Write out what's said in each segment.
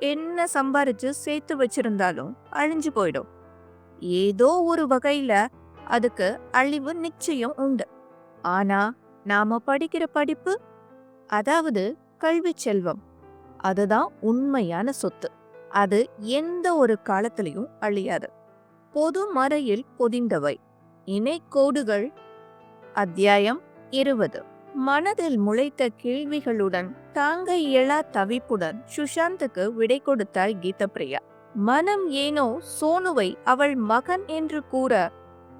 என்ன சம்பாரிச்சு சேர்த்து வச்சிருந்தாலும் அழிஞ்சு போயிடும். ஏதோ ஒரு வகையில அதுக்கு அழிவு நிச்சயம் உண்டு. ஆனா நாம படிக்கிற படிப்பு அதாவது கல்வி செல்வம் அதுதான் உண்மையான சொத்து. அது எந்த ஒரு காலத்திலையும் அழியாது. பொது மறையில் பொதிந்தவை. இணைக்கோடுகள் அத்தியாயம் இருபது. மனதில் முளைத்த கேள்விகளுடன் தாங்க இயலா தவிப்புடன் சுஷாந்துக்கு விடை கொடுத்தாள் கீதப்பிரியா. மனம் ஏனோ சோனுவை அவள் மகன் என்று கூற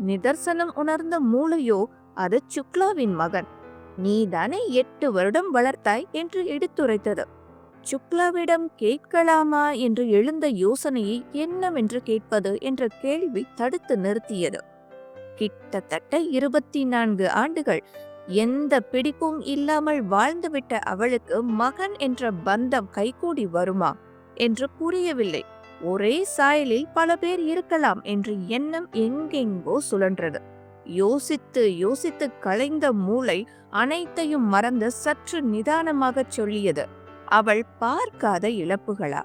நிதர்சனம் உணர்ந்த மூளையோ அது சுக்லாவின் மகன். நீதானே எட்டு வருடம் வளர்த்தாய் என்று எடுத்துரைத்தது. சுக்லாவிடம் கேட்கலாமா என்று எழுந்த யோசனையை என்னவென்று கேட்பது என்ற கேள்வி தடுத்து நிறுத்தியது. கிட்டத்தட்ட இருபத்தி நான்கு ஆண்டுகள் எந்த பிடிப்பும் இல்லாமல் வாழ்ந்துவிட்ட அவளுக்கு மகன் என்ற பந்தம் கைகூடி வருமா என்று புரியவில்லை. ஒரே சாயலில் பல பேர் இருக்கலாம் என்று எண்ணம் எங்கெங்கோ சுழன்றது. யோசித்து யோசித்து கலைந்த மூளை அனைத்தையும் மறந்து சற்று நிதானமாகச் சொல்லியது. அவள் பார்க்காத இழப்புகளா?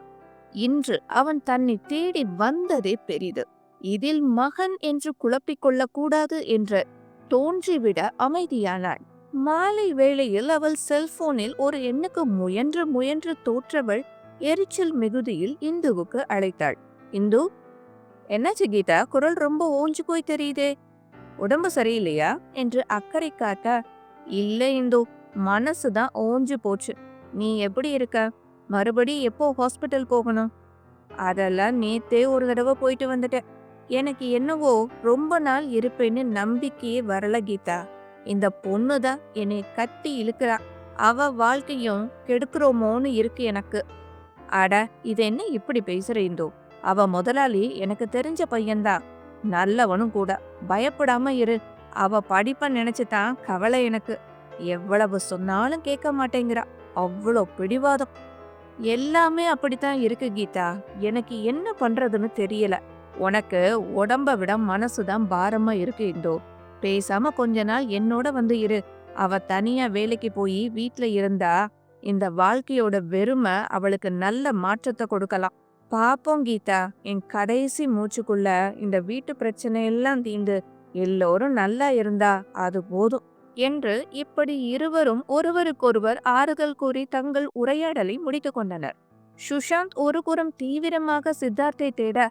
இன்று அவன் தன்னை தேடி வந்ததே பெரிது. இதில் மகன் என்று குழப்பிக் கொள்ளக்கூடாது என்ற தோன்றிவிட அமைதியானாள். மாலை வேளையில் அவள் செல்போனில் ஒரு எண்ணுக்கு முயன்று முயன்று தோற்றவள் எரிச்சல் மிகுதியில் இந்துவுக்கு அழைத்தாள். இந்து என்னாச்சு கீதா குரல் ரொம்ப ஓஞ்சு போய் தெரியுதே. உடம்பு சரியில்லையா? என்று அக்கறை காட்ட இல்லை இந்து மனசுதான் ஓஞ்சு போச்சு. நீ எப்படி இருக்க? மறுபடி எப்போ ஹாஸ்பிட்டல் போகணும்? அதெல்லாம் நேத்தே ஒரு தடவை போயிட்டு வந்துட்டேன். எனக்கு என்னவோ ரொம்ப நாள் இருப்பேன்னு நம்பிக்கையே வரல கீதா. இந்த பொண்ணு தான் என்னை கட்டி இழுக்கிறா. அவ வாழ்க்கையும் கெடுக்கிறோமோன்னு இருக்கு எனக்கு. அட இது என்ன இப்படி பேசுற இந்தோ? அவ முதலாளி எனக்கு தெரிஞ்ச பையன்தான். நல்லவனும் கூட. பயப்படாம இரு. அவ படிப்ப நினைச்சுதான் கவலை எனக்கு. எவ்வளவு சொன்னாலும் கேட்க மாட்டேங்கிறா. அவ்வளோ பிடிவாதம். எல்லாமே அப்படித்தான் இருக்கு கீதா. எனக்கு என்ன பண்றதுன்னு தெரியல. உனக்கு உடம்ப விட மனசுதான் பாரமா இருக்கு இந்தோ. பேசாம கொஞ்ச நாள் என்னோட வந்து இரு. அவ தனியா வேலைக்கு போய் வீட்ல இருந்தா இந்த வாழ்க்கையோட வெறுமை அவளுக்கு நல்ல மாற்றத்தை கொடுக்கலாம். பாப்போம் கீதா. என் கடைசி மூச்சுக்குள்ள இந்த வீட்டு பிரச்சனை எல்லாம் தீந்து எல்லோரும் நல்லா இருந்தா அது போதும் என்று இப்படி இருவரும் ஒருவருக்கொருவர் ஆறுதல் கூறி தங்கள் உரையாடலை முடித்துக் கொண்டனர். சுஷாந்த் ஒரு புறம் தீவிரமாக சித்தார்த்தை தேட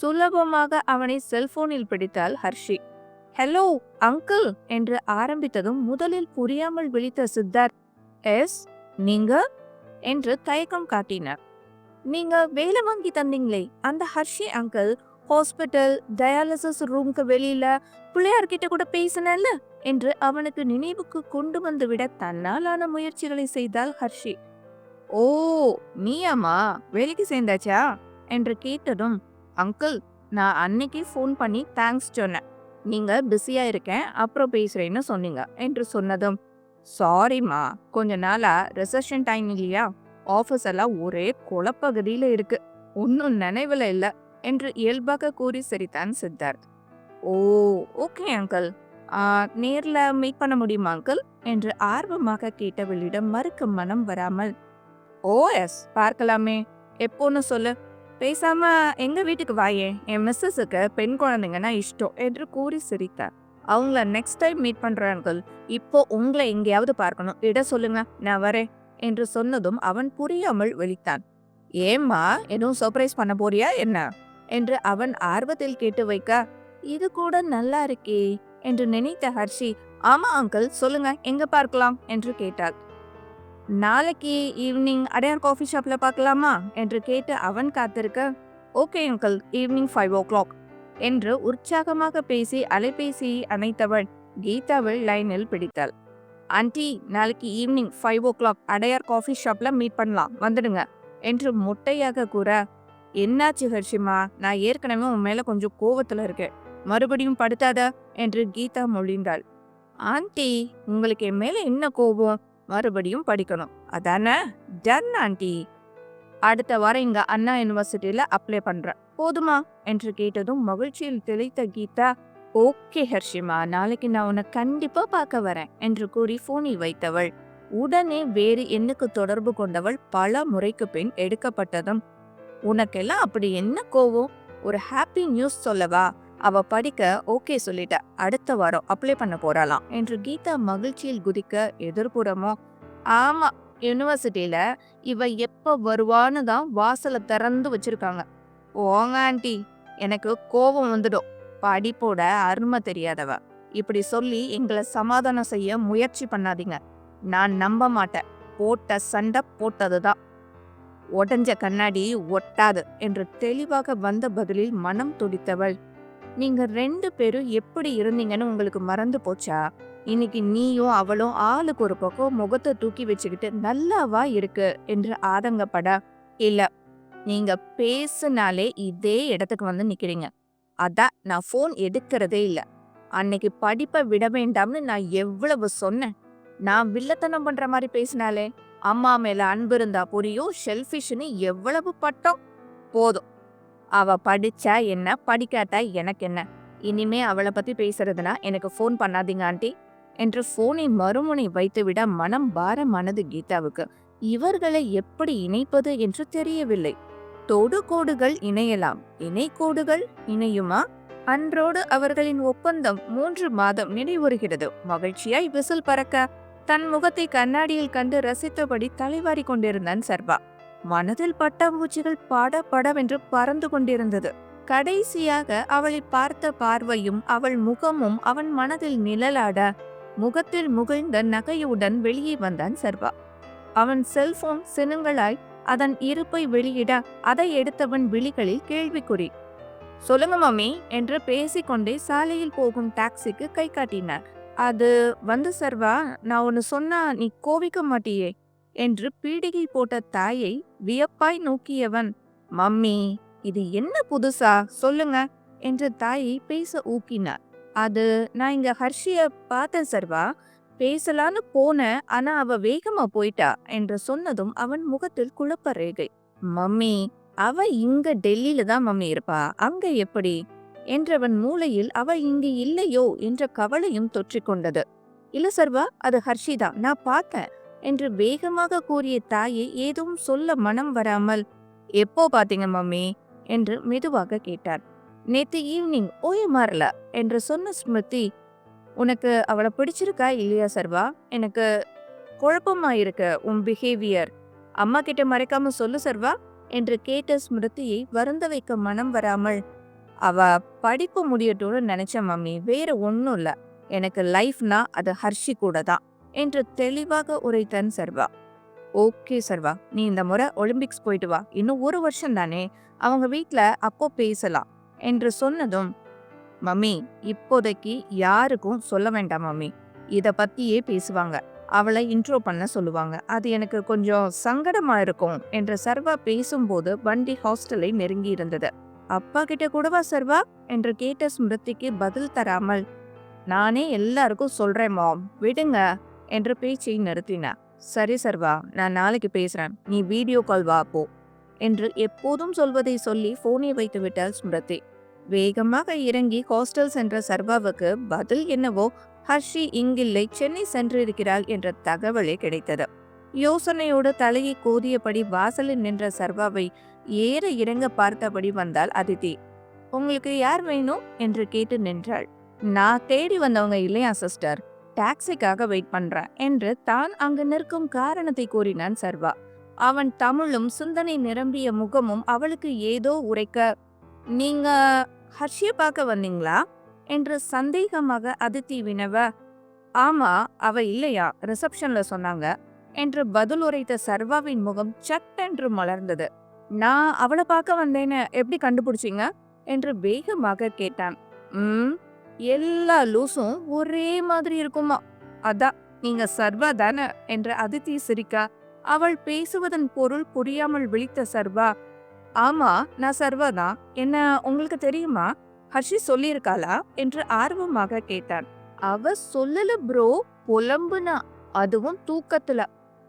சுலபமாக அவனை செல்போனில் பிடித்தாள் ஹர்ஷி. ஹலோ அங்கிள் என்று ஆரம்பித்ததும் முதலில் புரியாமல் விழித்த சித்தார்த் எஸ் நீங்க? என்று தயக்கம் காட்டினார். நீங்க வேலை வாங்கி தந்தீங்களே அந்த ஹர்ஷி அங்கிள் ஹாஸ்பிட்டல் டயாலிசிஸ் ரூம்க்கு வெளியில பிள்ளையார்கிட்ட கூட பேசினல்ல என்று அவனுக்கு நினைவுக்கு கொண்டு வந்து விட தன்னாலான முயற்சிகளை செய்தாள் ஹர்ஷி. ஓ நீயாமா வேலைக்கு சேர்ந்தாச்சா? என்று கேட்டதும் அங்கிள் நான் அன்னைக்கு ஃபோன் பண்ணி தேங்க்ஸ் சொன்னேன். நீங்கள் பிஸியாக இருக்கேன் அப்புறம் பேசுகிறேன்னு சொன்னீங்க என்று சொன்னதும் சாரிம்மா கொஞ்ச நாளாக ரிசப்ஷன் டைம் இல்லையா? ஆஃபீஸ் எல்லாம் ஒரே குளப்பகுதியில் இருக்கு ஒன்றும் நினைவில் இல்லை என்று இயல்பாக கூறி சிரித்தான் சித்தார்த் ஓ ஓகே அங்கிள் நேரில் மீட் பண்ண முடியுமா அங்கிள் என்று ஆர்வமாக கேட்டவளிடம் மறுக்க மனம் வராமல் oh, ஓ எஸ் பார்க்கலாமே. எப்போன்னு சொல்லு. பேசாம எங்க வீட்டுக்கு வாயே? என் மிஸ்ஸஸுக்கு பெண் குழந்தைங்கன்னா இஷ்டம் என்று கூறி சிரித்தார். அவங்கள நெக்ஸ்ட் டைம் மீட் பண்றார்கள் இப்போ உங்களை எங்கேயாவது பார்க்கணும். இட சொல்லுங்க நான் வரேன் என்று சொன்னதும் அவன் புரியாமல் விழித்தான். ஏம்மா எதுவும் சர்ப்ரைஸ் பண்ண போறியா என்ன? என்று அவன் ஆர்வத்தில் கேட்டு வைக்க இது கூட நல்லா இருக்கே என்று நினைத்த ஹர்ஷி ஆமா அங்கிள் சொல்லுங்க எங்க பார்க்கலாம்? என்று கேட்டாள். நாளைக்கு ஈவினிங் அடையார் காஃபி ஷாப்ல பார்க்கலாமா? என்று கேட்டு அவன் காத்திருக்க okay uncle evening five o'clock என்று உற்சாகமாக பேசி அலைபேசியை அணைத்தவள் கீதாவை லைனில் பிடித்தாள். ஆண்டி நாளைக்கு evening five o'clock Adyar coffee ஷாப்ல மீட் பண்ணலாம். வந்துடுங்க என்று முட்டையாக கூற என்னாச்சு ஹர்ஷிமா நான் ஏற்கனவே உன் மேல கொஞ்சம் கோவத்துல இருக்கேன். மறுபடியும் படுத்தாத என்று கீதா மொழிந்தாள். ஆண்டி உங்களுக்கு என் மேல என்ன கோபம்? மறுபடியும் படிக்கணும். அதானே? Done aunty. அடுத்த வாரம் இங்க அண்ணா யூனிவர்சிட்டியில அப்ளை பண்றேன். போதுமா? என்று கேட்டதும் மகிழ்ச்சியில் திளைத்த கீதா ஓகே ஹர்ஷிமா நாளைக்கு நான் உன்னை கண்டிப்பா பார்க்க வரேன் என்று கூறி போனில் வைத்தவள். உடனே வேறு எண்ணுக்கு தொடர்பு கொண்டவள் பல முறைக்கு பின் எடுக்கப்பட்டதும் உனக்கெல்லாம் அப்படி என்ன கோவம்? ஒரு ஹாப்பி நியூஸ் சொல்லவா? அவ படிக்க ஓகே சொல்லிட்ட. அடுத்த வாரம் அப்ளை பண்ண போறாளாம். என்று கீதா மகிழ்ச்சியில் குதிக்க எதிர்புறமோ ஆமா யூனிவர்சிட்டியில இவ எப்ப வருவான்னு தான் வாசலை திறந்து வச்சிருக்காங்க. ஓங்க ஆண்டி எனக்கு கோபம் வந்துடும். படிப்போட அருமை தெரியாதவ. இப்படி சொல்லி எங்களை சமாதானம் செய்ய முயற்சி பண்ணாதீங்க. நான் நம்ப மாட்டேன். போட்ட சண்டை போட்டதுதான். உடஞ்ச கண்ணாடி ஒட்டாது. என்று தெளிவாக வந்த பதிலில் மனம் துடித்தவள் நீங்க ரெண்டு பேரும் எப்படி இருந்தீங்கன்னு உங்களுக்கு மறந்து போச்சா? இன்னைக்கு நீயும் அவளும் ஆளுக்கு ஒரு பக்கம் முகத்தை தூக்கி வச்சுக்கிட்டு நல்லாவா இருக்கு? என்று ஆதங்கப்பட இல்ல நீங்க பேசுனாலே இதே இடத்துக்கு வந்து நிக்கிறீங்க. அதான் நான் ஃபோன் எடுக்கிறதே இல்லை. அன்னைக்கு படிப்பை விட வேண்டாம்னு நான் எவ்வளவு சொன்னேன். நான் வில்லத்தனம் பண்ற மாதிரி பேசினாலே அம்மா மேல அன்பு இருந்தா புரியும் ஷெல்ஃபிஷ்னு எவ்வளவு பட்டம். போதும். அவ படிச்சா என்ன படிக்காட்டா எனக்கு என்ன? இனிமே அவளை பத்தி பேசுறதுனா எனக்கு ஃபோன் பண்ணாதீங்க ஆண்டி. என்று போனை மறுமுனை வைத்துவிட மனம் பாரமானது கீதாவுக்கு இவர்களை எப்படி இணைப்பது என்று தெரியவில்லை. தொடுகோடுகள் இணையலாம். இணைக்கோடுகள் இணையுமா? அன்றோடு அவர்களின் ஒப்பந்தம் மூன்று மாதம் நினைவுறுகிறது. மகிழ்ச்சியாய் விசில் பறக்க தன் முகத்தை கண்ணாடியில் கண்டு ரசித்தபடி தலைவாரி கொண்டிருந்தான் சர்வா. மனதில் பட்டாம்பூச்சிகள் பட படவென்று பறந்து கொண்டிருந்தது. கடைசியாக அவளை பார்த்த பார்வையும் அவள் முகமும் அவன் மனதில் நிழலாட முகத்தில் முகிழ்ந்த நகையுடன் வெளியே வந்தான் சர்வா. அவன் செல்போன் சினுங்களாய் அதன் இருப்பை வெளியிட அதை எடுத்தவன் விழிகளில் கேள்விக்குறி சொல்லுங்க மம்மி என்று பேசிக்கொண்டே சாலையில் போகும் டாக்ஸிக்கு கை காட்டினார். அது வந்து சர்வா நான் ஒன்னு சொன்னா நீ கோவிக்க மாட்டியே என்று பீடிகை போட்ட தாயை வியப்பாய் நோக்கியவன் மம்மி இது என்ன புதுசா? சொல்லுங்க என்று தாயை பேச ஊக்கினார். அது நான் இங்க ஹர்ஷிய பார்த்தேன் சர்வா. பேசலான்னு போனேன் ஆனா அவ வேகமா போயிட்டா என்று சொன்னதும் அவன் முகத்தில் குழப்ப ரேகை மம்மி அவ இங்க டெல்லியில தான் மம்மி இருப்பா. அங்க எப்படி? என்றவன் மூளையில் அவ இங்கு இல்லையோ என்ற கவலையும் தொற்றிக்கொண்டது. இல்ல சர்வா அது ஹர்ஷிதா நான் பார்த்தேன். என்று வேகமாக கூறிய தாயை ஏதும் சொல்ல மனம் வராமல் எப்போ பாத்தீங்க மம்மி? என்று மெதுவாக கேட்டார். நேத்து ஈவினிங் ஓய மாறல என்று சொன்ன ஸ்மிருதி உனக்கு அவளை பிடிச்சிருக்கா இல்லையா சர்வா? எனக்கு குழப்பமா இருக்கு உன் பிஹேவியர் அம்மா கிட்ட மறைக்காம சொல்லு சர்வா என்று கேட்ட ஸ்மிருதியை வருந்த வைக்க மனம் வராமல் அவ படிப்பு முடியட்டும்னு நினைச்ச மம்மி வேற ஒன்றும் இல்லை. எனக்கு லைஃப்னா அது ஹர்ஷி கூட தான். என்று தெளிவாக உரைத்தான் சர்வா. ஓகே சர்வா நீ இந்த முறை ஒலிம்பிக்ஸ் போயிட்டு வா. இன்னும் ஒரு வருஷம் தானே அவங்க வீட்டில் அப்போ பேசலாம் என்று சொன்னதும் மம்மி இப்போதைக்கு யாருக்கும் சொல்ல வேண்டாம் மம்மி. இதை பற்றியே பேசுவாங்க. அவளை இன்ட்ரோ பண்ண சொல்லுவாங்க. அது எனக்கு கொஞ்சம் சங்கடமா இருக்கும் என்று சர்வா பேசும்போது வண்டி ஹாஸ்டலை நெருங்கி இருந்தது. அப்பா கிட்ட கூடவா சர்வா என்று கேட்ட ஸ்மிருதிக்கு பதில் தராமல் நானே எல்லாருக்கும் சொல்றேன் மாம். விடுங்க. என்று பேச்சை நிறுத்தினார். சரி சர்வா நான் நாளைக்கு பேசுறேன். நீ வீடியோ கால் வா போ. என்று எப்போதும் சொல்வதை சொல்லி போனை வைத்து விட்டாள் ஸ்மிருதி வேகமாக இறங்கி ஹாஸ்டல் சென்ற சர்வாவுக்கு பதில் என்னவோ ஹர்ஷி இங்கில்லை சென்னை சென்றிருக்கிறாள் என்ற தகவலே கிடைத்தது. யோசனையோடு தலையை கோதியபடி வாசலில் நின்ற சர்வாவை ஏற இறங்க பார்த்தபடி வந்தாள் அதிதி உங்களுக்கு யார் வேணும்? என்று கேட்டு நின்றாள். நான் தேடி வந்தவங்க இல்லையா சிஸ்டர்? டாக்ஸிக்காக வெயிட் பண்றேன் என்று தான் அங்கு நிற்கும் காரணத்தை கூறினான் சர்வா. அவன் தமிழும் சிந்தனை நிரம்பிய முகமும் அவளுக்கு ஏதோ உரைக்க நீங்க ஹர்ஷிய பார்க்க வந்தீங்களா? என்று சந்தேகமாக அதித்தி வினவ ஆமா அவ இல்லையா? ரிசப்ஷன்ல சொன்னாங்க என்று பதில் உரைத்த சர்வாவின் முகம் சட்டென்று மலர்ந்தது. நான் அவளை பார்க்க வந்தேன்னு எப்படி கண்டுபிடிச்சீங்க? என்று வேகமாக கேட்டான். ம் எல்லா லூஸும் ஒரே மாதிரி இருக்குமா? அதான் நீங்க சர்வா தானே? என்று அதித்தி சிரிக்க. அவள் பேசுவதன் பொருள் புரியாமல் விழித்த சர்வா. ஆமா நான் சர்வா தான் என்ன உங்களுக்கு தெரியுமா? ஹர்ஷி சொல்லியிருக்காளா? என்று ஆர்வமாக கேட்டான். அவ சொல்லல ப்ரோ புலம்புனா. அதுவும் தூக்கத்துல.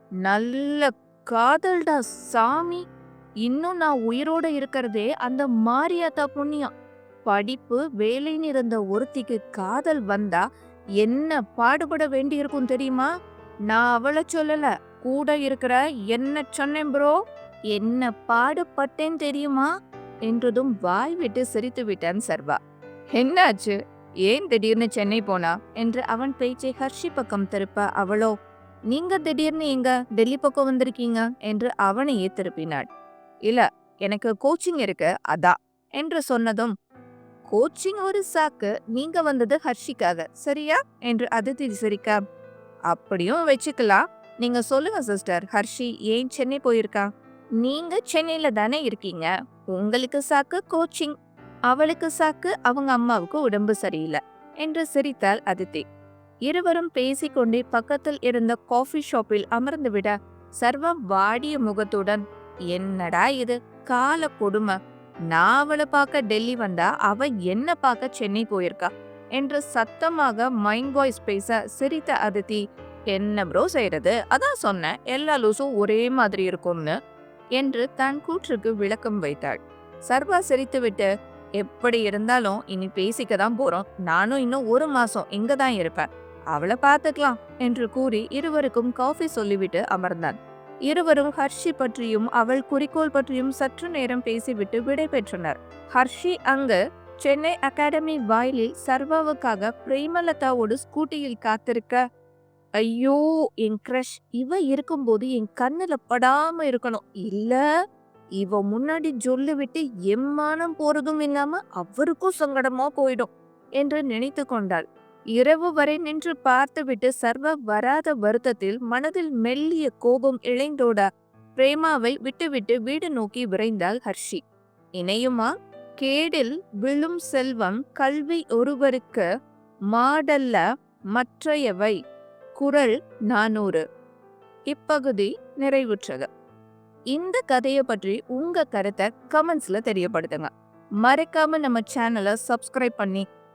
நல்ல காதல்டா சாமி. இன்னும் நான் உயிரோட இருக்கிறதே அந்த மாரியாத்தா புண்ணியம். படிப்பு வேலைன்னு இருந்த ஒருத்திக்கு காதல் வந்தா என்ன பாடுபட வேண்டியிருக்கும் தெரியுமா? நான் அவளை சொல்லல. கூட இருக்கிற என்ன சொன்னேன் ப்ரோ என்ன பாடுபட்டேன் தெரியுமா? என்றதும் வாய் விட்டு சிரித்து விட்டான் சர்வா. என்னாச்சு? ஏன் திடீர்னு சென்னை போனா? என்று அவன் பேச்சை ஹர்ஷி பக்கம் திருப்ப அவளோ நீங்க திடீர்னு எங்க டெல்லி பக்கம் வந்திருக்கீங்க? என்று அவனையே திருப்பினாள். இல்ல எனக்கு கோச்சிங் இருக்கு அதான் என்று சொன்னதும் கோச்சிங் ஒரு சாக்கு. நீங்க வந்தது ஹர்ஷிக்காக. சரியா? என்று அதித்தி சிரிக்க அப்படியும் வச்சுக்கலாம். நீங்க சொல்லுங்க சிஸ்டர் ஹர்ஷி ஏன் சென்னை போயிருக்கா? நீங்க சென்னையில தானே இருக்கீங்க. உங்களுக்கு சாக்கு கோச்சிங் அவளுக்கு சாக்கு அவங்க அம்மாவுக்கு உடம்பு சரியில்லை என்று சிரித்தாள் அதித்தி. இருவரும் பேசிக்கொண்டே பக்கத்தில் இருந்த காஃபி ஷாப்பில் அமர்ந்து விட சர்வம் வாடிய முகத்துடன் என்னடா இது? கால கொடுமை. நான் அவளை பார்க்க டெல்லி வந்தா அவ என்ன பார்க்க சென்னை போயிருக்கா? என்று சத்தமாக மைண்ட் வாய்ஸ் பேச சிரித்த அதித்தி என்ன ப்ரோ செய்யறது அதான் சொன்னேன் எல்லா லூசும் ஒரே மாதிரி இருக்கும்னு என்று தன் கூற்றுக்கு விளக்கம் வைத்தாள். சர்வா சிரித்துவிட்டு எப்படி இருந்தாலும் இனி பேசிக்க தான் போறோம். நானும் இன்னும் ஒரு மாசம் இங்க தான் இருப்பேன். அவளை பார்த்துக்கலாம் என்று கூறி இருவருக்கும் காஃபி சொல்லிவிட்டு அமர்ந்தான். இருவரும் ஹர்ஷி பற்றியும் அவள் குறிக்கோள் பற்றியும் சற்று நேரம் பேசிவிட்டு விடைபெற்றனர் ஹர்ஷி அங்கு சென்னை அகாடமி வாயிலில் சர்வாவுக்காக பிரேமலதாவோடு ஸ்கூட்டியில் காத்திருக்க ஐயோ என் க்ரஷ் இவ இருக்கும்போது என் கண்ணுல படாம இருக்கணும். இல்ல இவ முன்னாடி ஜொல்லு விட்டு எம்மானம் போறதும் இல்லாம அவருக்கும் சங்கடமா போயிடும் என்று நினைத்து கொண்டாள். இரவு வரை நின்று பார்த்துவிட்டு சர்வ வராத வருத்தத்தில் மனதில் மெல்லிய கோபம் இழைந்தோட? பிரேமாவை விட்டுவிட்டு வீடு நோக்கி விரைந்தாள் ஹர்ஷி. இணையுமா? கேடில் விழும் செல்வம் கல்வி ஒருவருக்கு மாடல்ல மற்றையவை. குரல் நானூறு. இப்பகுதி நிறைவுற்றது. இந்த கதையை பற்றி உங்க கருத்தை கமெண்ட்ஸ்ல தெரியப்படுத்துங்க. மறக்காம நம்ம சேனலை சப்ஸ்கிரைப் பண்ணி